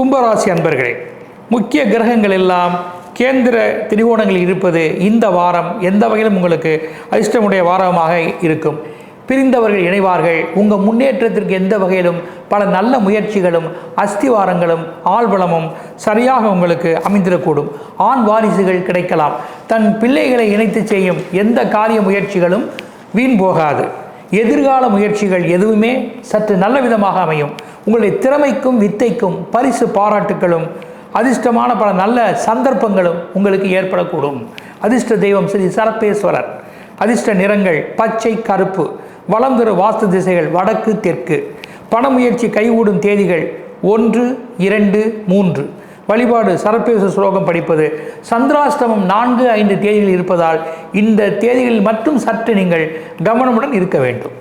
கும்பராசி அன்பர்களே முக்கிய கிரகங்கள் எல்லாம் கேந்திர திரிகோணங்களில் இருப்பது இந்த வாரம் எந்த வகையிலும் உங்களுக்கு அதிர்ஷ்டமுடைய வாரமாக இருக்கும். பிரிந்தவர்கள் இணைவார்கள். உங்கள் முன்னேற்றத்திற்கு எந்த வகையிலும் பல நல்ல முயற்சிகளும் அஸ்திவாரங்களும் ஆள்வளமும் சரியாக உங்களுக்கு அமைந்திடக்கூடும். ஆண் வாரிசுகள் கிடைக்கலாம். தன் பிள்ளைகளை இணைத்து செய்யும் எந்த காரிய முயற்சிகளும் வீண் போகாது. எதிர்கால முயற்சிகள் எதுவுமே சற்று நல்ல விதமாக அமையும். உங்களுடைய திறமைக்கும் வித்தைக்கும் பரிசு பாராட்டுகளும் அதிர்ஷ்டமான பல நல்ல சந்தர்ப்பங்களும் உங்களுக்கு ஏற்படக்கூடும். அதிர்ஷ்ட தெய்வம் ஸ்ரீ சரப்பேஸ்வரர் அதிர்ஷ்ட நிறங்கள் பச்சை கருப்பு. வளம் தரு வாஸ்து திசைகள் வடக்கு தெற்கு. பண முயற்சி கைகூடும் தேதிகள் ஒன்று இரண்டு மூன்று. வழிபாடு சரப்பேச ஸ்லோகம் படிப்பது. சந்திராஷ்டமம் நான்கு ஐந்து தேதிகள் இருப்பதால் இந்த தேதிகளில் மட்டும் சற்று நீங்கள் கவனமுடன் இருக்க வேண்டும்.